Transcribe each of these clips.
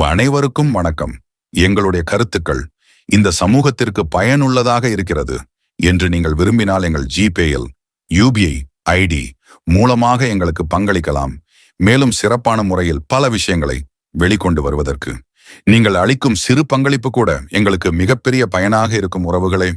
அனைவருக்கும் வணக்கம். எங்களுடைய கருத்துக்கள் இந்த சமூகத்திற்கு பயனுள்ளதாக இருக்கிறது என்று நீங்கள் விரும்பினால் எங்கள் ஜிபேயில் யூபிஐ ஐடி மூலமாக எங்களுக்கு பங்களிக்கலாம். மேலும் சிறப்பான முறையில் பல விஷயங்களை வெளிக்கொண்டு வருவதற்கு. நீங்கள் அளிக்கும் சிறு பங்களிப்பு கூட எங்களுக்கு மிகப்பெரிய பயனாக இருக்கும் உறவுகளே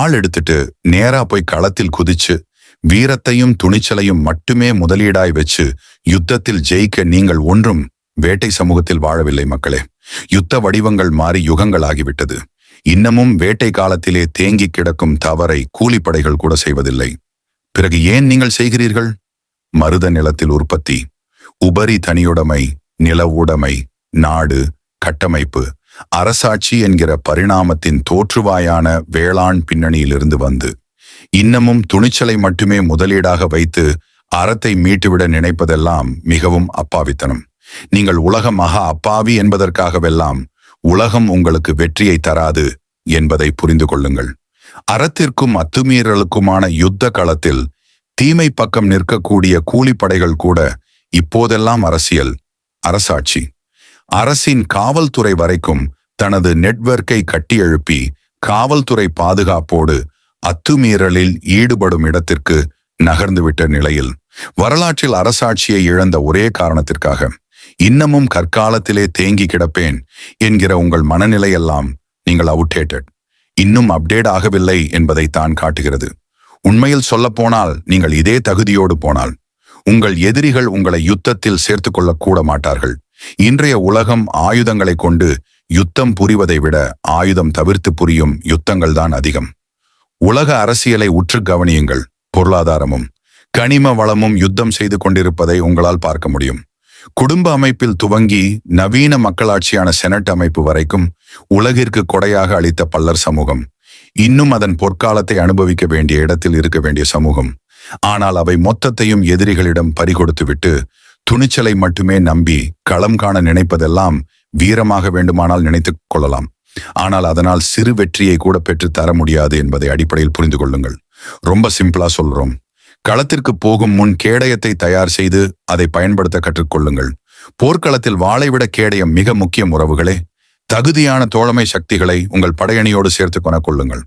ஆள் எடுத்துட்டு நேரா போய் களத்தில் குதிச்சு வீரத்தையும் துணிச்சலையும் மட்டுமே முதலீடாய் வச்சு யுத்தத்தில் ஜெயிக்க நீங்கள் ஒன்றும் வேட்டை சமூகத்தில் வாழவில்லை மக்களே. யுத்த வடிவங்கள் மாறி யுகங்கள் ஆகிவிட்டது இன்னமும் வேட்டை காலத்திலே தேங்கி கிடக்கும் தவறை கூலிப்படைகள் கூட செய்வதில்லை. பிறகு ஏன் நீங்கள் செய்கிறீர்கள்? மருத நிலத்தில் உற்பத்தி உபரி தனியுடைமை நில உடைமை நாடு கட்டமைப்பு அரசாட்சி என்கிற பரிணாமத்தின் தோற்றுவாயான வேளாண் பின்னணியிலிருந்து வந்து இன்னமும் துணிச்சலை மட்டுமே முதலீடாக வைத்து அறத்தை மீட்டுவிட நினைப்பதெல்லாம் மிகவும் அப்பாவித்தனம். நீங்கள் உலக மகா அப்பாவி என்பதற்காகவெல்லாம் உலகம் உங்களுக்கு வெற்றியை தராது என்பதை புரிந்து கொள்ளுங்கள். அறத்திற்கும் அத்துமீறலுக்குமான யுத்த களத்தில் தீமை பக்கம் நிற்கக்கூடிய கூலிப்படைகள் கூட இப்போதெல்லாம் அரசியல் அரசாட்சி. அரசின் காவல்துறை வரைக்கும் தனது நெட்வொர்க்கை கட்டியெழுப்பி காவல்துறை பாதுகாப்போடு அத்துமீறலில் ஈடுபடும் இடத்திற்கு நகர்ந்துவிட்ட நிலையில் வரலாற்றில் அரசாட்சியை இழந்த ஒரே காரணத்திற்காக இன்னமும் கற்காலத்திலே தேங்கி கிடப்பேன் என்கிற உங்கள் மனநிலையெல்லாம் நீங்கள் அவுட்டேட்டட். இன்னும் அப்டேட் ஆகவில்லை என்பதை தான் காட்டுகிறது. உண்மையில் சொல்லப்போனால் நீங்கள் இதே தகுதியோடு போனால் உங்கள் எதிரிகள் உங்களை யுத்தத்தில் சேர்த்து கொள்ளக் கூட மாட்டார்கள். இன்றைய உலகம் ஆயுதங்களை கொண்டு யுத்தம் புரிவதை விட ஆயுதம் தவிர்த்து புரியும் யுத்தங்கள் தான் அதிகம். உலக அரசியலை உற்று கவனியுங்கள் பொருளாதாரமும் கனிம வளமும் யுத்தம் செய்து கொண்டிருப்பதை உங்களால் பார்க்க முடியும். குடும்ப அமைப்பில் துவங்கி நவீன மக்களாட்சியான செனட் அமைப்பு வரைக்கும் உலகிற்கு கொடையாக அளித்த பல்லர் சமூகம். இன்னும் அதன் பொற்காலத்தை அனுபவிக்க வேண்டிய இடத்தில் இருக்க வேண்டிய சமூகம். ஆனால் அவை மொத்தத்தையும் எதிரிகளிடம் பறிகொடுத்துவிட்டு துணிச்சலை மட்டுமே நம்பி களம் காண நினைப்பதெல்லாம் வீரமாக வேண்டுமானால் நினைத்து கொள்ளலாம். ஆனால் அதனால் சிறு வெற்றியை கூட பெற்று தர முடியாது என்பதை அடிப்படையில் புரிந்து கொள்ளுங்கள். ரொம்ப சிம்பிளா சொல்றோம். களத்திற்கு போகும் முன் கேடயத்தை தயார் செய்து அதை பயன்படுத்த கற்றுக்கொள்ளுங்கள் போர்க்களத்தில் வாளை விட கேடயம் மிக முக்கிய உறவுகளே. தகுதியான தோழமை சக்திகளை உங்கள் படையணியோடு சேர்த்து கொள்ளுங்கள்.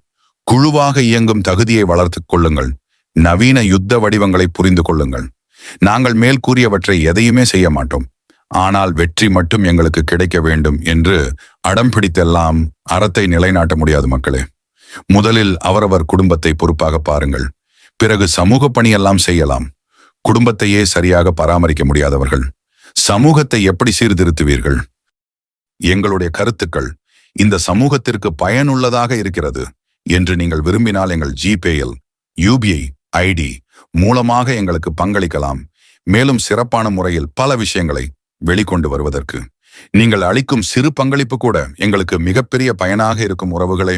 குழுவாக இயங்கும் தகுதியை வளர்த்துக் கொள்ளுங்கள். நவீன யுத்த வடிவங்களை புரிந்து கொள்ளுங்கள். நாங்கள் மேல் கூறியவற்றை எதையுமே செய்ய மாட்டோம். ஆனால் வெற்றி மட்டும் எங்களுக்கு கிடைக்க வேண்டும் என்று அடம் பிடித்தெல்லாம் அறத்தை நிலைநாட்ட முடியாது மக்களே. முதலில் அவரவர் குடும்பத்தை பொறுப்பாக பாருங்கள். பிறகு சமூக பணியெல்லாம் செய்யலாம். குடும்பத்தையே சரியாக பராமரிக்க முடியாதவர்கள். சமூகத்தை எப்படி சீர்திருத்துவீர்கள்? எங்களுடைய கருத்துக்கள் இந்த சமூகத்திற்கு பயனுள்ளதாக இருக்கிறது என்று நீங்கள் விரும்பினால் எங்கள் ஜிபேயில் யூபிஐ ஐடி மூலமாக எங்களுக்கு பங்களிக்கலாம். மேலும் சிறப்பான முறையில் பல விஷயங்களை வெளிக்கொண்டு வருவதற்கு. நீங்கள் அளிக்கும் சிறு பங்களிப்பு கூட எங்களுக்கு மிகப்பெரிய பயனாக இருக்கும் உறவுகளே.